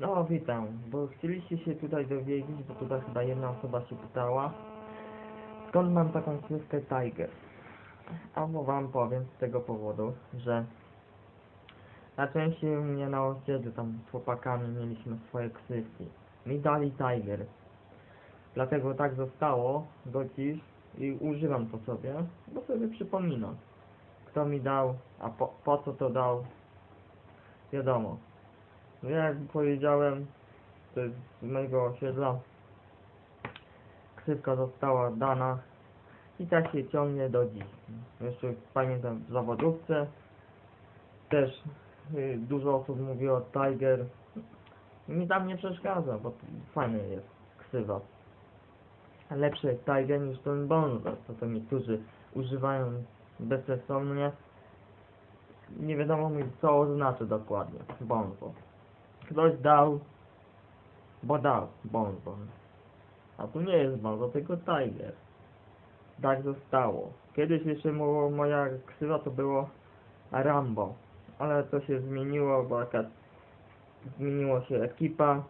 No, witam, bo chcieliście się tutaj dowiedzieć, bo tutaj chyba jedna osoba się pytała, skąd mam taką ksywkę Tiger. Albo wam powiem z tego powodu, że na części u mnie na osiedlu tam z chłopakami mieliśmy swoje ksywki. Mi dali Tiger. Dlatego tak zostało do dziś i używam to sobie, bo sobie przypominam. Kto mi dał, a po, po co to dał, wiadomo. No jak powiedziałem, to jest z mojego osiedla. Ksywka została dana i tak się ciągnie do dziś. Jeszcze pamiętam w zawodówce też y, dużo osób mówiło Tiger. Mi tam nie przeszkadza, bo fajny jest ksywa. Lepszy jest Tiger niż ten Bonzo, to to niektórzy używają bezsensownie. Nie wiadomo mi co oznacza dokładnie Bonzo. Ktoś dał, bo dał Bonzo. A tu nie jest Bonzo, tylko Tiger. Tak zostało. Kiedyś jeszcze mo- moja ksywa to było Rambo, ale to się zmieniło, bo jakaś zmieniło się ekipa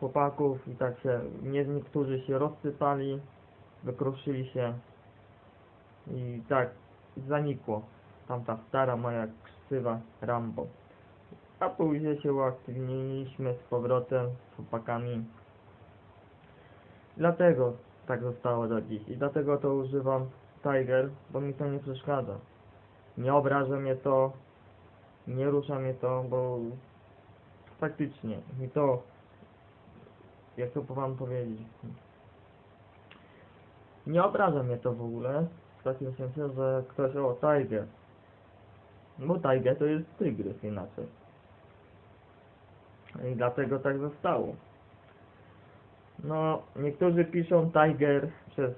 chłopaków i tak się, nie, niektórzy się rozsypali, wykruszyli się i tak zanikło tamta stara moja ksywa Rambo. A później się uaktywniliśmy z powrotem z chłopakami. Dlatego tak zostało do dziś i dlatego to używam Tiger, bo mi to nie przeszkadza. Nie obraża mnie to, nie rusza mnie to, bo faktycznie mi to, jak to wam powiedzieć, nie obraża mnie to w ogóle, w takim sensie, że ktoś, o Tiger, bo Tiger to jest tygrys inaczej. I dlatego tak zostało. No, niektórzy piszą Tiger przez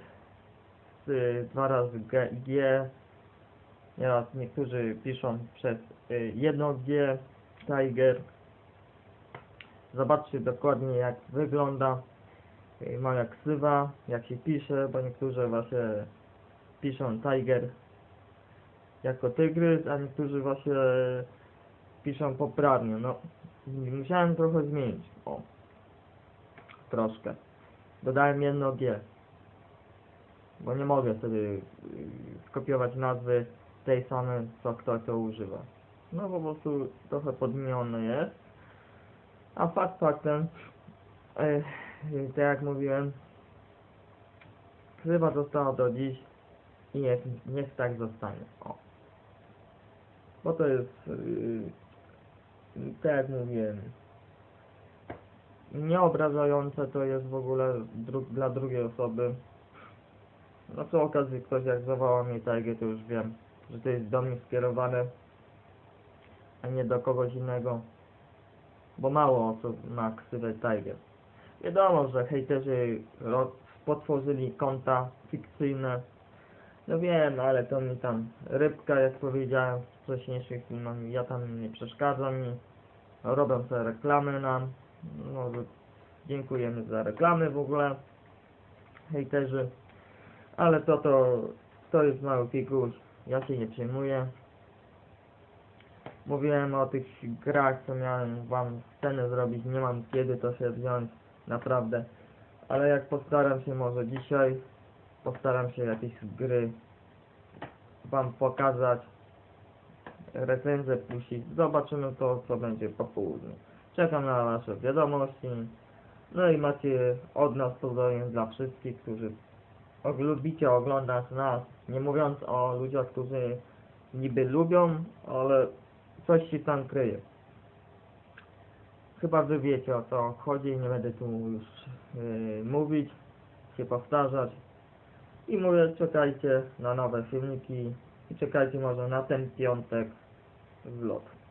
y, dwa razy G, G. Nieraz niektórzy piszą przez y, jedno G Tiger. Zobaczcie dokładnie jak wygląda y, moja ksywa, jak się pisze, bo niektórzy właśnie piszą Tiger jako tygrys, a niektórzy właśnie piszą poprawnie. No, musiałem trochę zmienić. O troszkę. Dodałem jedno G. Bo nie mogę sobie y, skopiować nazwy tej samej, co ktoś to używa. No po prostu trochę podmienione jest. A fakt faktem, y, y, tak jak mówiłem, chyba została do dziś i niech, niech tak zostanie. O. Bo to jest, y, tak jak mówiłem, nieobrażające to jest w ogóle dru dla drugiej osoby. No przy okazji ktoś jak zawoła mnie Tiger, to już wiem, że to jest do mnie skierowane, a nie do kogoś innego. Bo mało osób ma ksywę Tiger. Wiadomo, że hejterzy potworzyli konta fikcyjne. No wiem, ale to mi tam rybka, jak powiedziałem wcześniejszych filmach, ja tam nie przeszkadza mi. Robią sobie reklamy nam. No, dziękujemy za reklamy w ogóle. Hejterzy. Ale to to, to jest mały pikuś. Ja się nie przejmuję. Mówiłem o tych grach, co miałem wam scenę zrobić. Nie mam kiedy to się wziąć. Naprawdę. Ale jak postaram się może dzisiaj, postaram się jakieś gry wam pokazać. Recenzję puścić. Zobaczymy to, co będzie po południu. Czekam na Wasze wiadomości. No i macie od nas pozdrowień dla wszystkich, którzy lubicie oglądać nas. Nie mówiąc o ludziach, którzy niby lubią, ale coś się tam kryje. Chyba wy wiecie o co chodzi, nie będę tu już yy, mówić, się powtarzać. I mówię, czekajcie na nowe filmiki i czekajcie może na ten piątek w lot.